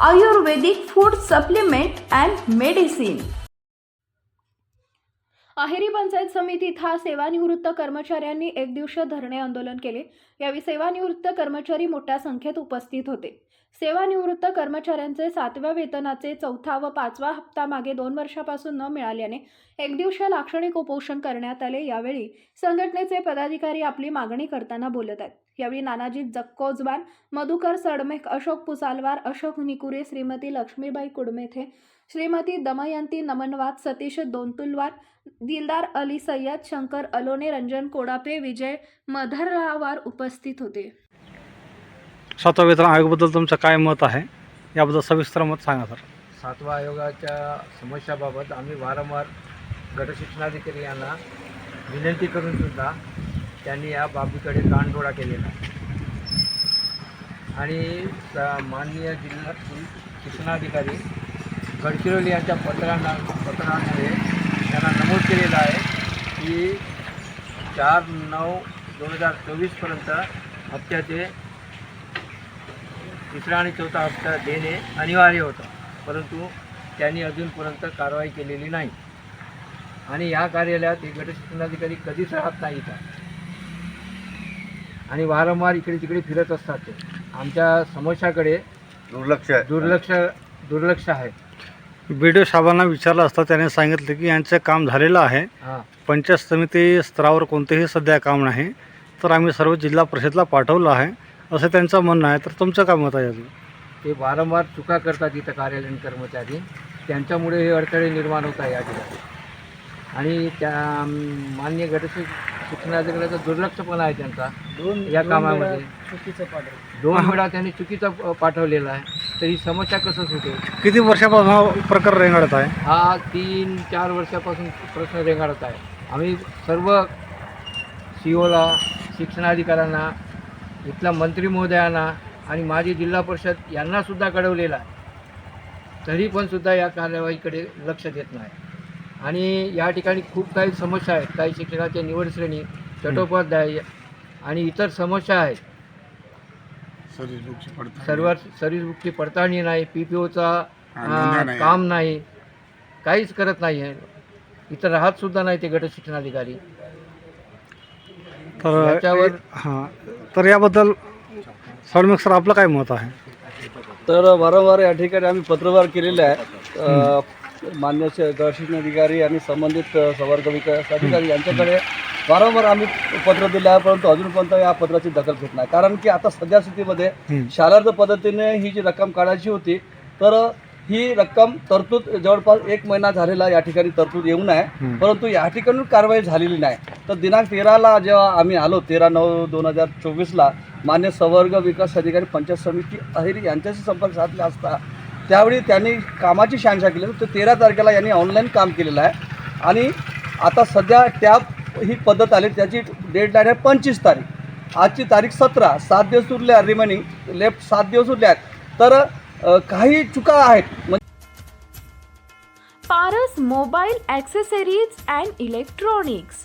Ayurvedic food supplement and medicine Aheri panchayat समितीत हा सेवानिवृत्त कर्मचाऱ्यांनी एक दिवसीय धरणे आंदोलन केले. यावेळी सेवानिवृत्त कर्मचारी मोठ्या संख्येत उपस्थित होते. सेवानिवृत्त कर्मचाऱ्यांचे सातव्या वेतनाचे चौथा व पाचवा हप्ता मागे दोन वर्षापासून न मिळाल्याने एक दिवशी लाक्षणिक उपोषण करण्यात आले. यावेळी संघटनेचे पदाधिकारी आपली मागणी करताना बोलत आहेत. यावेळी नानाजी जक्कोजवान मधुकर सडमेक अशोक पुसालवार अशोक निकुरे श्रीमती लक्ष्मीबाई कुडमेथे श्रीमती दमयंती नमनवाद सतीश दोनतुलवार दिलदार अली सय्यद शंकर अलोने रंजन कोडापे विजय मधररावार उपस्थित होते. सातवा वेतन आयोगाबद्दल तुमचं काय मत आहे? याबद्दल सविस्तर मत सांगा सर. सातवा आयोगाच्या समस्याबाबत आम्ही वारंवार गटशिक्षणाधिकारी यांना विनंती करून सुद्धा त्यांनी या बाबीकडे कानडोळा केलेला आणि माननीय जिल्हा शिक्षणाधिकारी गडचिरोली यांच्या पत्रांना पत्रांमध्ये त्यांना नमूद केलेलं आहे की चार नऊ दोन हजार चोवीसपर्यंत हप्त्याचे तिसरा आणि चौथा हप्ता देणे अनिवार्य होतं. परंतु त्यांनी अजूनपर्यंत कारवाई केलेली नाही. आणि या कार्यालयात हे गटशिक्षणाधिकारी कधीच राहत नाही का आणि वारंवार इकडे तिकडे फिरत असतात ते. आमच्या समस्याकडे दुर्लक्ष आहे. दुर्लक्ष दुर्लक्ष आहे. बी डी ओ साहेबांना विचारलं असता त्याने सांगितलं की यांचं काम झालेलं आहे. हां. पंचायत समिती स्तरावर कोणतेही सध्या काम नाही. तर आम्ही सर्व जिल्हा परिषदला पाठवलं आहे. असं त्यांचं म्हणणं आहे. तर तुमचं काय मत आहे अजून? ते वारंवार चुका करतात इथं कार्यालयीन कर्मचारी. त्यांच्यामुळे हे अडथळे निर्माण होत आहे या ठिकाणी. आणि त्या मान्य गटशिक शिक्षणाधिकाऱ्याचं दुर्लक्षपणा आहे त्यांचा. दोन या कामामध्ये. चुकीचं दोन वेळा त्यांनी चुकीचं प- पाठवलेलं आहे. तर ही समस्या कसं सुटेल? किती वर्षापासून हा प्रकार रेंगाळत आहे? हा तीन चार वर्षापासून प्रश्न रेंगाळत आहे. आम्ही सर्व सी ओला शिक्षणाधिकाऱ्यांना इथल्या मंत्री महोदयांना आणि माजी जिल्हा परिषद यांनासुद्धा कळवलेलं आहे. तरी पण सुद्धा या कार्यवाहीकडे लक्ष देत नाही. आणि या ठिकाणी खूप काही समस्या आहेत. काही शिक्षकाच्या निवड श्रेणी चट्टोपाध्याय आणि इतर समस्या आहेत. सर्व सर्व्हिस पडताळणी. नाही पी पी ओचा काम नाही. काहीच करत नाही आहे इथं राहत सुद्धा नाही ते गट शिक्षणाधिकारी तर याच्यावर- हां तर याबद्दल सडमेक सर आपलं काय मत आहे? तर वारंवार या ठिकाणी आम्ही पत्रव्यवहार केलेले आहे. अ, मान्य श- अधिकारी आणि संबंधित अ, संवर्ग विकास अधिकारी यांच्याकडे वारंवार आम्ही पत्र दिले आहे परंतु अजूनपर्यंत या पत्राची दखल घेत नाही. कारण की आता सध्या स्थितीमध्ये हं. शालार्थ पद्धतीने ही जी रक्कम काढायची होती तर ही रक्कम तरतूद जवळपास एक महिना झालेला या ठिकाणी तरतूद येऊन आहे हं. परंतु या ठिकाणी कारवाई झालेली नाही. तर दिनांक तेराला जेव्हा आम्ही आलो तेरा नऊ दोन हजार चोवीसला मान्य संवर्ग विकास अधिकारी पंचायत समिती अहिरी यांच्याशी संपर्क साधला असता त्यावेळी त्यांनी कामाची शहानिशा केली. तर तेरा तारखेला यांनी ऑनलाईन काम केलेलं आहे. आणि आता सध्या त्या ही पद्धत आली त्याची डेडलाईन आहे पंचवीस तारीख. आजची तारीख सतरा सात दिवस उरल्या रिमेनिंग लेफ्ट सात दिवस उरले आहेत. तर काही चुका आहेत. Paras mobile accessories and electronics